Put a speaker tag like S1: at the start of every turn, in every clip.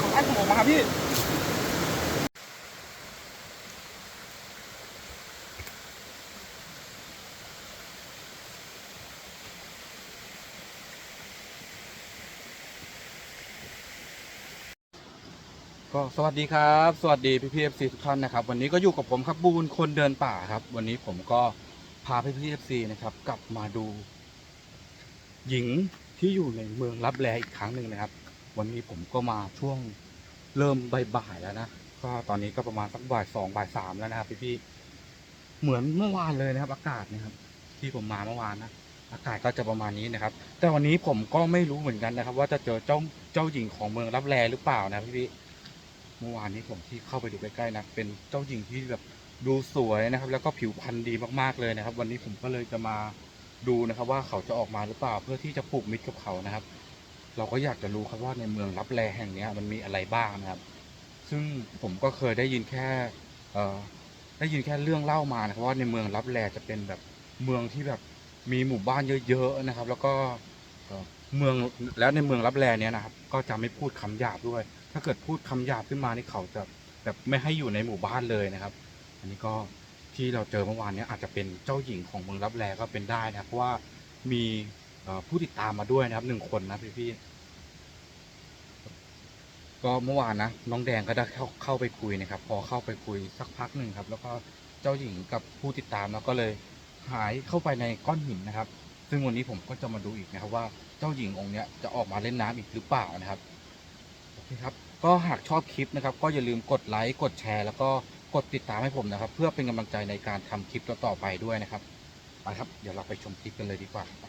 S1: ขาไล่ผมออกมาพี่ก็สวัสดีครับ สวัสดีพี่พีเอฟซีทุกท่านนะครับ วันนี้ก็อยู่กับผมครับบูนคนเดินป่าครับ วันนี้ผมก็พาพี่พีเอฟซีนะครับ กลับมาดู หญิงที่อยู่ในเมืองรับแลอีกครั้งหนึ่งนะครับ วันนี้ผมก็มาช่วงเริ่มบ่ายๆแล้วนะก็ตอนนี้ก็ประมาณสักบ่ายสองบ่ายสามแล้วนะครับพี่ๆเหมือนเมื่อวานเลยนะครับ อากาศนะครับ ที่ผมมาเมื่อวานนะอากาศก็จะประมาณนี้นะครับ แต่วันนี้ผมก็ไม่รู้เหมือนกันนะครับ ว่าจะเจอเจ้าเจ้าหญิงของเมืองรับแลหรือเปล่านะพี่ๆเมื่อวานนี้ผมที่เข้าไปดูใกล้ๆนะเป็นเจ้าหญิงที่แบบดูสวยนะครับ แล้วก็ผิวพรรณดีมากๆเลยนะครับ วันนี้ผมก็เลยจะมาดูนะครับ ว่าเขาจะออกมาหรือเปล่าเพื่อที่จะผูกมิตรกับเขานะครับ เราก็อยากจะรู้ครับว่าในเมืองรับแลแห่งนี้มันมีอะไรบ้างนะครับ ซึ่งผมก็เคยได้ยินแค่ได้ยินแค่เรื่องเล่ามานะครับว่าในเมืองรับแลจะเป็นแบบเมืองที่แบบมีหมู่บ้านเยอะๆนะครับ แล้วก็เมืองแล้วในเมืองรับแลเนี้ยนะครับ ก็จะไม่พูดคำหยาบด้วย ถ้าเกิดพูดคำหยาบขึ้นมานี่เขาจะแบบไม่ให้อยู่ในหมู่บ้านเลยนะครับ อันนี้ก็ที่เราเจอเมื่อวานนี้อาจจะเป็นเจ้าหญิงของเมืองรับแลก็เป็นได้นะเพราะว่ามี ผู้ติดตามมาด้วยนะครับหนึ่งคนนะพี่ๆก็เมื่อวานนะน้องแดงก็ได้เข้าเข้าไปคุยนะครับ พอเข้าไปคุยสักพักหนึ่งครับ แล้วก็เจ้าหญิงกับผู้ติดตามแล้วก็เลยหายเข้าไปในก้อนหินนะครับ ซึ่งวันนี้ผมก็จะมาดูอีกนะครับว่าเจ้าหญิงองค์เนี้ยจะออกมาเล่นน้ำอีกหรือเปล่านะครับโอเคครับก็หากชอบคลิปนะครับ ก็อย่าลืมกดไลค์กดแชร์ แล้วก็กดติดตามให้ผมนะครับ เพื่อเป็นกำลังใจในการทำคลิปต่อๆไปด้วยนะครับไปครับ เดี๋ยวเราไปชมคลิปกันเลยดีกว่าไป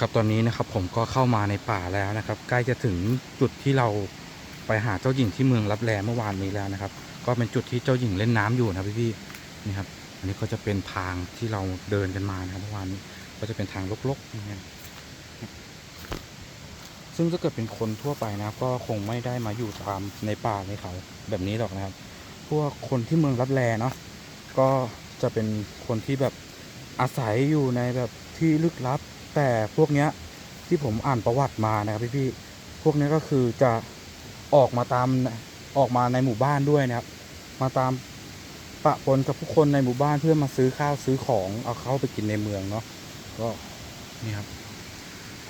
S1: ครับตอนนี้นะครับผมก็เข้ามาในป่าแล้วนะครับ ใกล้จะถึงจุดที่เราไปหาเจ้าหญิงที่เมืองรับแลเมื่อวานนี้แล้วนะครับ ก็เป็นจุดที่เจ้าหญิงเล่นน้ำอยู่นะพี่ๆนี่ครับอันนี้ก็จะเป็นทางที่เราเดินกันมานะครับเมื่อวานนี้ก็จะเป็นทางลกๆนะครับซึ่งถ้าเกิดเป็นคนทั่วไปนะครับก็คงไม่ได้มาอยู่ตามในป่าในเขาแบบนี้หรอกนะครับ พวกคนที่เมืองรับแลเนาะก็จะเป็นคนที่แบบอาศัยอยู่ในแบบที่ลึกลับ แต่พวกเนี้ยที่ผมอ่านประวัติมานะครับพี่ๆพวกนี้ก็คือจะออกมาตามออกมาในหมู่บ้านด้วยนะครับ มาตามปะปนกับผู้คนในหมู่บ้านเพื่อมาซื้อข้าวซื้อของเอาเข้าไปกินในเมืองเนาะก็นี่ครับ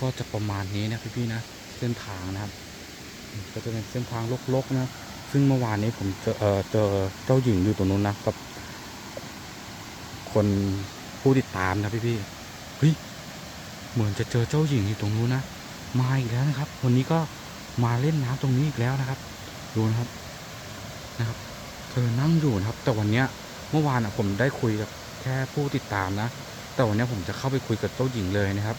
S1: ก็จะประมาณนี้นะพี่ๆนะเส้นทางนะครับ ก็จะเป็นเส้นทางลกๆนะซึ่งเมื่อวานนี้ผมเจอเออเจอเจ้าหญิงอยู่ตรงนู้นนะกับคนผู้ติดตามนะพี่ๆเฮ้ย เหมือนจะเจอเจ้าหญิงอยู่ตรงนู้นนะ มาอีกแล้วนะครับ วันนี้ก็มาเล่นน้ำตรงนี้อีกแล้วนะครับ ดูนะครับ นะครับ เธอนั่งอยู่นะครับ แต่วันเนี้ยเมื่อวานอะผมได้คุยกับแค่ผู้ติดตามนะ แต่วันนี้ผมจะเข้าไปคุยกับเจ้าหญิงเลยนะครับ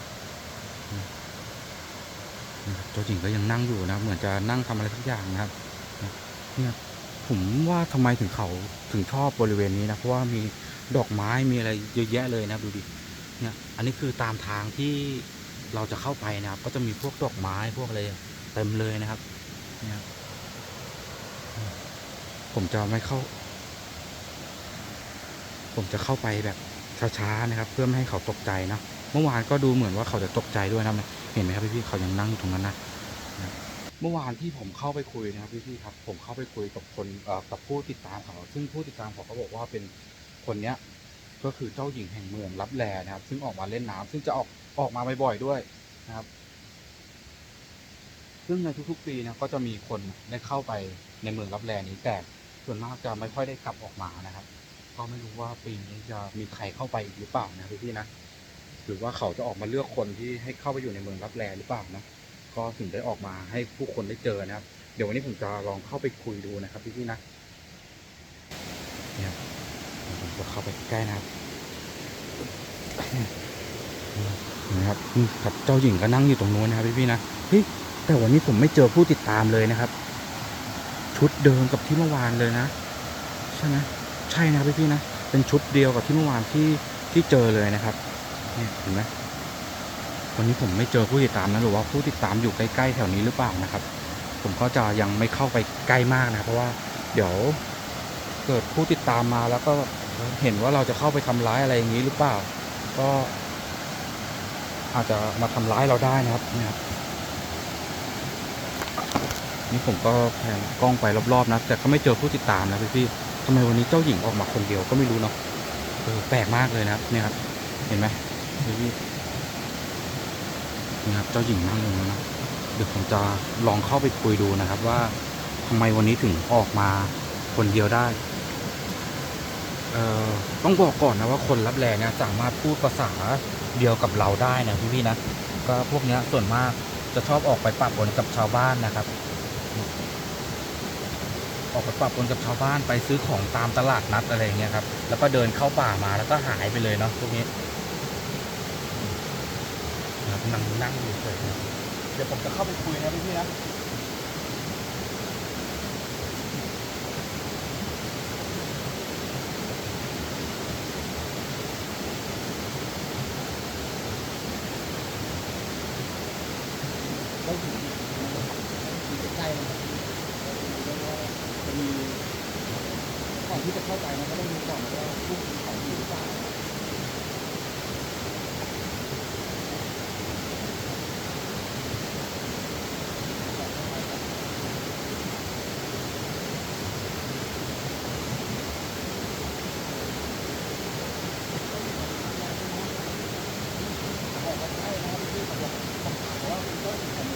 S1: เจ้าหญิงก็ยังนั่งอยู่นะเหมือนจะนั่งทำอะไรสักอย่างนะครับ เนี่ยผมว่าทำไมถึงเขาถึงชอบบริเวณนี้นะ เพราะว่ามีดอกไม้มีอะไรเยอะแยะเลยนะดูดิ เนี่ยอันนี้คือตามทางที่เราจะเข้าไปนะครับ ก็จะมีพวกดอกไม้พวกอะไรเต็มเลยนะครับเนี่ยผมจะไม่เข้า ผมจะเข้าไปแบบช้าๆนะครับ เพื่อไม่ให้เขาตกใจนะเมื่อวานก็ดูเหมือนว่าเขาจะตกใจด้วยนะเห็นไหมครับพี่ๆเขายังนั่งอยู่ตรงนั้นนะเมื่อวานที่ผมเข้าไปคุยนะครับพี่ๆครับ ผมเข้าไปคุยกับคนกับผู้ติดตามเขาซึ่งผู้ติดตามเขาก็บอกว่าเป็นคนเนี้ย ก็คือเจ้าหญิงแห่งเมืองรับแลนะครับ ซึ่งออกมาเล่นน้ำซึ่งจะออกออกมาบ่อยๆด้วยนะครับ ซึ่งในทุกๆปีนะก็จะมีคนได้เข้าไปในเมืองรับแลนี้แต่ส่วนมากจะไม่ค่อยได้กลับออกมานะครับ ก็ไม่รู้ว่าปีนี้จะมีใครเข้าไปอีกหรือเปล่านะพี่ๆนะหรือว่าเขาจะออกมาเลือกคนที่ให้เข้าไปอยู่ในเมืองรับแลหรือเปล่านะก็ถึงได้ออกมาให้ผู้คนได้เจอนะครับ เดี๋ยววันนี้ผมจะลองเข้าไปคุยดูนะครับพี่ๆนะเนี่ย ผมจะเข้าไปใกล้นะครับนะครับนี่ครับเจ้าหญิงก็นั่งอยู่ตรงนู้นนะครับพี่พี่ๆนะเฮ้ยแต่วันนี้ผมไม่เจอผู้ติดตามเลยนะครับ ชุดเดิมกับที่เมื่อวานเลยนะ ใช่ไหมใช่นะพี่พี่ๆนะเป็นชุดเดียวกับที่เมื่อวานที่ที่เจอเลยนะครับเนี่ยเห็นไหมวันนี้ผมไม่เจอผู้ติดตามนะหรือว่าผู้ติดตามอยู่ใกล้ๆแถวนี้หรือเปล่านะครับ ผมก็จะยังไม่เข้าไปใกล้มากนะเพราะว่า เดี๋ยวเกิดผู้ติดตามมาแล้วก็ เห็นว่าเราจะเข้าไปทำร้ายอะไรอย่างนี้หรือเปล่า ก็อาจจะมาทำร้ายเราได้นะครับเนี่ยครับนี่ผมก็แพนกล้องไปรอบๆนะแต่ก็ไม่เจอผู้ติดตามนะพี่ๆทำไมวันนี้เจ้าหญิงออกมาคนเดียวก็ไม่รู้เนาะเออแปลกมากเลยนะครับเนี่ยครับ เห็นไหมพี่ๆนี่ครับเจ้าหญิงนั่งอยู่นะเดี๋ยวผมจะลองเข้าไปคุยดูนะครับว่าทำไมวันนี้ถึงออกมาคนเดียวได้ ต้องบอกก่อนนะว่าคนรับแรงเนี่ยสามารถพูดภาษาเดียวกับเราได้นะพี่ๆนะก็พวกนี้ส่วนมากจะชอบออกไปปะปนกับชาวบ้านนะครับ ออกไปปะปนกับชาวบ้านไปซื้อของตามตลาดนัดอะไรอย่างเงี้ยครับ แล้วก็เดินเข้าป่ามาแล้วก็หายไปเลยเนาะพวกนี้นั่งนั่งอยู่เฉยเดี๋ยวผมจะเข้าไปคุยนะพี่ๆนะ
S2: ได้ถึงมีใกล้ๆนะครับจะมีก่อนที่จะ เข้าไปนะก็ต้องดูก่อนว่าลูกมีของอยู่หรือเปล่า
S1: เ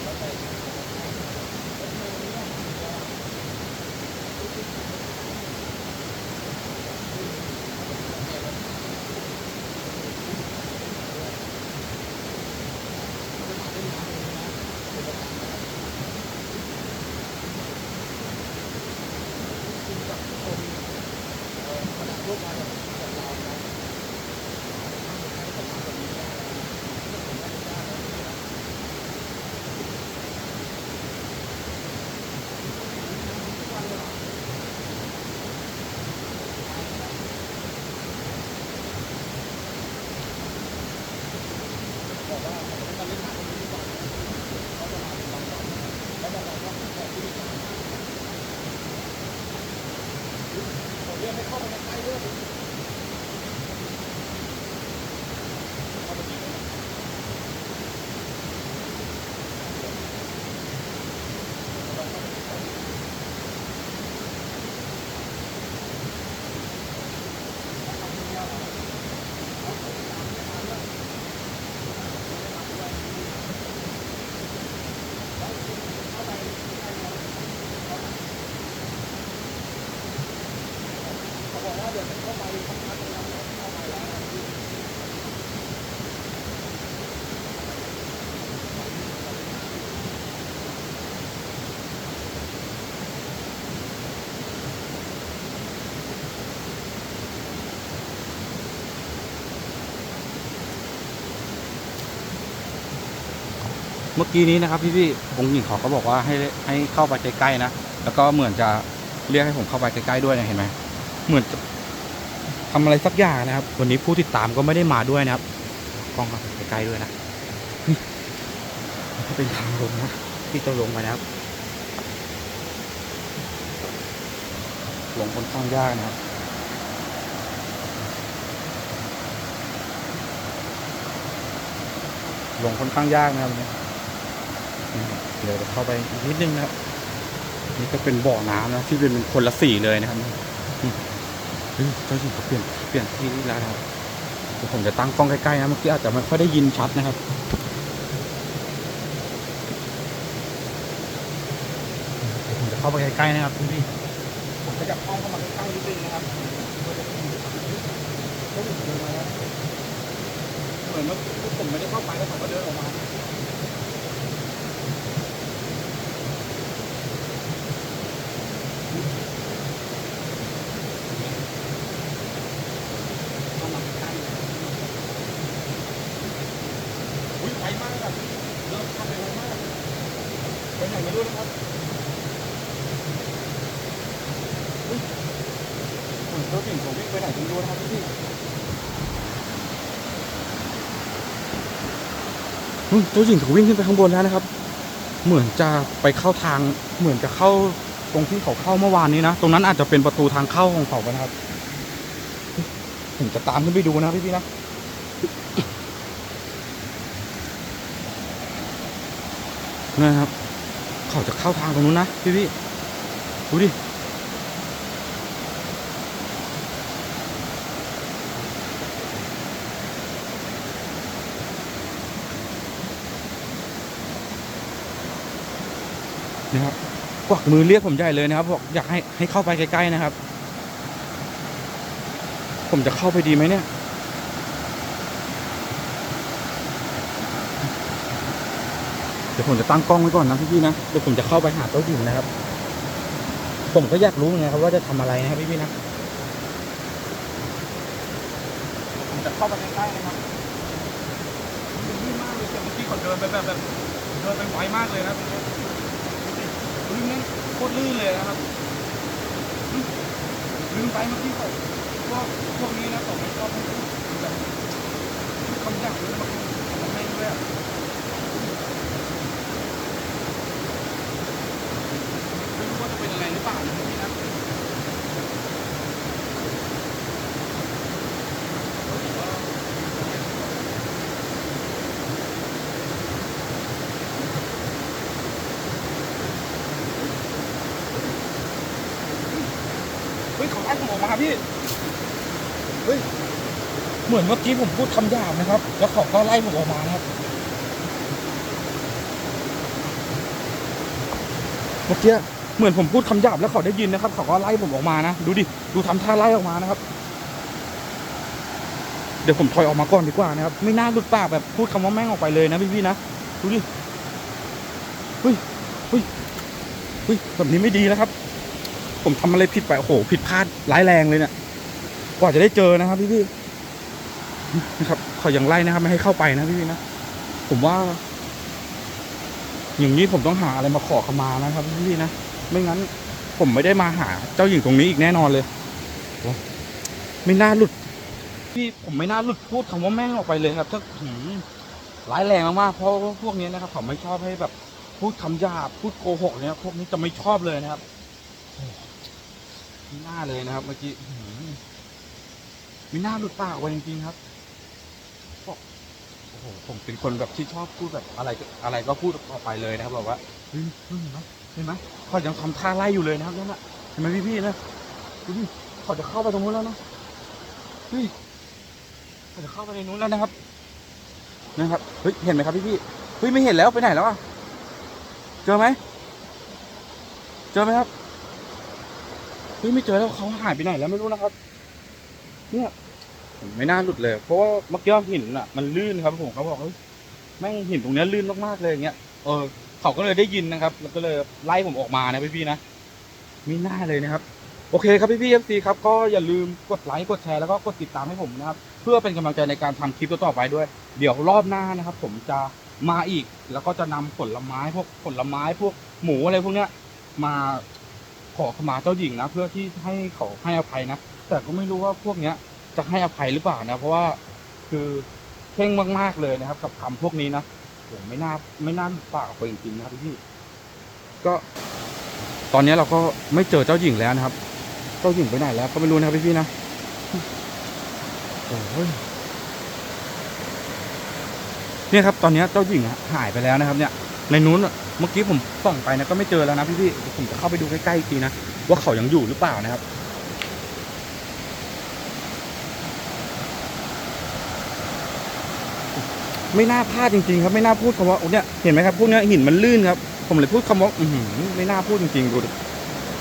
S1: ไปเข้าไปใกล้เยอะ เมื่อกี้นี้นะครับพี่พี่องค์หญิงเขาก็บอกว่าให้ให้เข้าไปใกล้ๆนะ แล้วก็เหมือนจะเรียกให้ผมเข้าไปใกล้ๆด้วยนะเห็นไหมเหมือนจะ ทำอะไรสักอย่างนะครับ วันนี้ผู้ติดตามก็ไม่ได้มาด้วยนะครับกล้องเข้าไปใกล้ๆด้วยนะนี่มันก็เป็นทางลงนะที่จะลงไปนะครับลงค่อนข้างยากนะครับลงค่อนข้างยากนะครับเนี่ยนี่เดี๋ยวจะเข้าไปอีกนิดนึงนะครับนี่ก็เป็นบ่อน้ำนะที่เป็นคนละสีเลยนะครับนี่ เฮ้ยเจ้าหญิงเขาเปลี่ยนเปลี่ยนที่แล้วนครับเดี๋ยวผมจะตั้งกล้องใกล้ๆนะเมื่อกี้อาจจะไม่ค่อยได้ยินชัดนะครับเดี๋ยวผมจะเข้าไปใกล้ๆนะครับพี่ผมจะจับกล้องเข้ามาใกล้ๆนิดนึงนะครับเหมือนว่าผมไม่ได้เข้าไปแล้วผมก็เดินออกมาใกล้ๆเลยอุ้ยไวมากแบบเริ่มเข้าไปไวมากไปไหนไม่รู้นะครับอุ้ยเหมือนเจ้าหญิงผมวิ่งไปไหนไม่รู้นะครับพี่อุ๊ย เจ้าหญิงเขาวิ่งขึ้นไปข้างบนแล้วนะครับ เหมือนจะไปเข้าทาง เหมือนจะเข้าตรงที่เขาเข้าเมื่อวานนี้นะ ตรงนั้นอาจจะเป็นประตูทางเข้าของเขาก็นะครับ ผมจะตามขึ้นไปดูนะพี่พี่ๆนะนะครับ เขาจะเข้าทางตรงนู้นนะพี่พี่ดูดิ นะครับกวักมือเรียกผมใหญ่เลยนะครับบอกอยากให้ให้เข้าไปใกล้ๆนะครับ ผมจะเข้าไปดีไหมเนี่ยเดี๋ยวผมจะตั้งกล้องไว้ก่อนนะพี่ๆนะเดี๋ยวผมจะเข้าไปหาเจ้าหญิงนะครับ ผมก็อยากรู้ไงครับว่าจะทำอะไรนะครับพี่ๆนะผมจะเข้าไปใกล้ๆนะครับมันลื่นมากเลยเมื่อกี้เขาเดินไปแบบแบบเดินไปไวมากเลยนะ ลื่นนั้นโคตรลื่นเลยนะครับลืมไปเมื่อกี้เขาพวกพวกนี้นะตกไม่ชอบให้พูดแบบคำยากเลยบางทีมันไม่ด้วยอะไม่รู้ว่าจะเป็นอะไรหรือเปล่านะพี่นะเฮ้ยเขาไล่ผมออกมา พี่เฮ้ยเหมือนเมื่อกี้ผมพูดคำหยาบนะครับ แล้วเขาก็ไล่ผมออกมานะครับเมื่อกี้เหมือนผมพูดคำหยาบแล้วเขาได้ยินนะครับ เขาก็ไล่ผมออกมานะดูดิดูทำท่าไล่ออกมานะครับ เดี๋ยวผมถอยออกมาก่อนดีกว่านะครับ ไม่น่าหลุดปากแบบพูดคำว่าแม่งออกไปเลยนะพี่ๆนะดูดิเฮ้ยเฮ้ยเฮ้ยแบบนี้ไม่ดีแล้วครับ ผมทำอะไรผิดไปโอ้โหผิดพลาด ร้ายแรงเลยเนี่ยกว่าจะได้เจอนะครับ พี่ๆนะครับเขายังไล่นะครับ ไม่ให้เข้าไปนะพี่ๆนะผมว่า อย่างนี้ผมต้องหาอะไรมาขอขมานะครับ พี่ๆนะไม่งั้น ผมไม่ได้มาหา เจ้าหญิงตรงนี้อีกแน่นอนเลยไม่น่าหลุดพี่ผมไม่น่าหลุดพูดคำว่าแม่งออกไปเลยครับถ้าหืมร้ายแรงมากๆเพราะพวกนี้นะครับเขาไม่ชอบให้แบบ พูดคำหยาบพูดโกหกเนี่ยพวกนี้จะไม่ชอบเลยนะครับ โอ้ไม่น่าเลยนะครับ เมื่อกี้มไม่น่าหลุดปากไว้จริงๆครับโอ้โหผมเป็นคนแบบที่ชอบพูดแบบอะไรอะไรก็พูดออกไปเลยนะครับแบบว่าเฮ้ยเห็นไหมเห็นไหมเขายังทำท่าไล่อยู่เลยนะครับนั่นน่ะเห็นไหมพี่ๆนะเขาจะเข้าไปตรงนู้นแล้วนะเฮ้ยเขาจะเข้าไปในนู้นแล้วนะครับนะครับเฮ้ยเห็นไหมครับพี่ๆเฮ้ยไม่เห็นแล้วไปไหนแล้วอะเจอไหมเจอไหมครับ เฮ้ยไม่เจอแล้วเขาหายไปไหนแล้วไม่รู้นะครับ เนี่ยไม่น่าหลุดเลย เพราะว่าเมื่อกี้หินอะ มันลื่นครับผมเขาบอกเฮ้ยแม่งหินตรงเนี้ยลื่นมากๆเลยอย่างเงี้ยเออเขาก็เลยได้ยินนะครับ แล้วก็เลยไล่ผมออกมานะพี่ๆนะไม่น่าเลยนะครับโอเคครับพี่ๆเอฟซีครับก็อย่าลืมกดไลค์กดแชร์แล้วก็กดติดตามให้ผมนะครับ เพื่อเป็นกำลังใจในการทำคลิปต่อๆไปด้วย เดี๋ยวรอบหน้านะครับ ผมจะมาอีกแล้วก็จะนำผลไม้พวกผลไม้พวกหมูอะไรพวกเนี้ยมา ขอขมาเจ้าหญิงนะ เพื่อที่ให้เขาให้อภัยนะ แต่ก็ไม่รู้ว่าพวกเนี้ยจะให้อภัยหรือเปล่านะ เพราะว่าคือเข่งมากๆเลยนะครับ กับคำพวกนี้นะผมไม่น่าไม่น่าปากออกไปจริงๆนะครับพี่ ก็ตอนนี้เราก็ไม่เจอเจ้าหญิงแล้วนะครับ เจ้าหญิงไปไหนแล้ว ก็ไม่รู้นะครับพี่ๆนะโอ้ยเนี่ยครับ ตอนนี้เจ้าหญิงหายไปแล้วนะครับ เนี่ย ในนู้น เมื่อกี้ผมส่องไปนะก็ไม่เจอแล้วนะพี่ๆเดี๋ยวผมจะเข้าไปดูใกล้ๆอีกทีนะว่าเขายังอยู่หรือเปล่านะครับไม่น่าพลาดจริงๆครับไม่น่าพูดคำว่าอ้เนี่ยเห็นไหมครับพวกเนี้ยหินมันลื่นครับ ผมเลยพูดคำว่าอือหือไม่น่าพูดจริงๆดู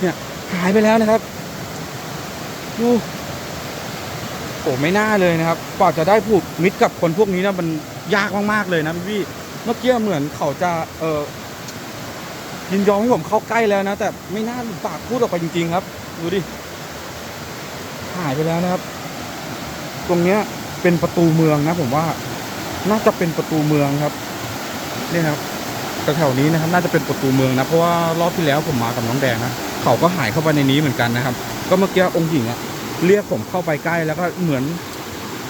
S1: เนี่ยหายไปแล้วนะครับดูโอ้ไม่น่าเลยนะครับกว่าจะได้ผูกมิตรกับคนพวกนี้นะมันยากมากๆเลยนะพี่เมื่อกี้เหมือนเขาจะเออ ยินยอมให้ผมเข้าใกล้แล้วนะ แต่ไม่น่าหลุดปากพูดออกไปจริง ๆ ครับ ดูดิ หายไปแล้วนะครับ ตรงเนี้ยเป็นประตูเมืองนะ ผมว่า น่าจะเป็นประตูเมืองครับนี่ครับแถวๆนี้นะครับ น่าจะเป็นประตูเมืองนะ เพราะว่ารอบที่แล้วผมมากับน้องแดงนะเขาก็หายเข้าไปในนี้เหมือนกันนะครับ ก็เมื่อกี้องค์หญิงอะเรียกผมเข้าไปใกล้แล้วก็เหมือน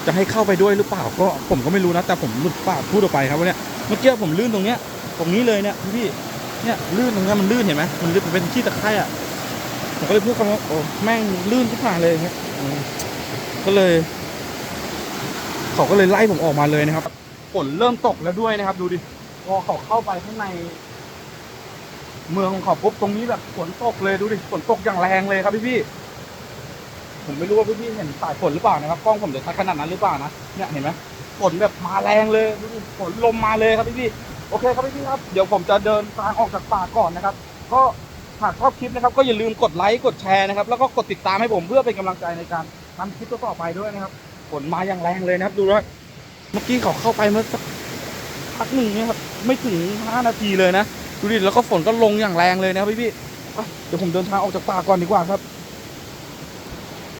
S1: จะให้เข้าไปด้วยหรือเปล่าก็ผมก็ไม่รู้นะ แต่ผมหลุดปากพูดออกไปครับว่าเนี่ยเมื่อกี้ผมลื่นตรงเนี้ยตรงนี้เลยเนี่ยพี่ เนี่ยลื่นตรงนี้มันลื่นเห็นไหมมันลื่นเป็นขี้ตะไคร่อะผมก็เลยพูดคำว่าโอ้แม่งลื่นทุกผ่านเลยครับก็เลย เขาก็เลยไล่ผมออกมาเลยนะครับฝนเริ่มตกแล้วด้วยนะครับ ดูดิพอเขาเข้าไปข้างใน เมืองของเขาปุ๊บตรงนี้แบบฝนตกเลยดูดิฝนตกอย่างแรงเลยครับพี่พี่ผมไม่รู้ว่าพี่พี่เห็นสายฝนหรือเปล่านะครับกล้องผมจะชัดขนาดนั้นหรือเปล่านะเนี่ยเห็นไหมฝนแบบมาแรงเลยดูดิฝนลมมาเลยครับพี่พี่ โอเคครับพี่พี่ๆครับ เดี๋ยวผมจะเดินทางออกจากป่าก่อนนะครับ ก็หากชอบคลิปนะครับก็อย่าลืมกดไลค์กดแชร์นะครับ แล้วก็กดติดตามให้ผมเพื่อเป็นกำลังใจในการทำคลิปต่อๆไปด้วยนะครับฝนมาอย่างแรงเลยนะครับ ดูด้วยเมื่อกี้เขาเข้าไปเมื่อสักพักหนึ่งเนี่ยครับไม่ถึงห้านาทีเลยนะ ดูดิแล้วก็ฝนก็ลงอย่างแรงเลยนะครับพี่พี่ๆอะเดี๋ยวผมเดินทางออกจากป่าก่อนดีกว่าครับ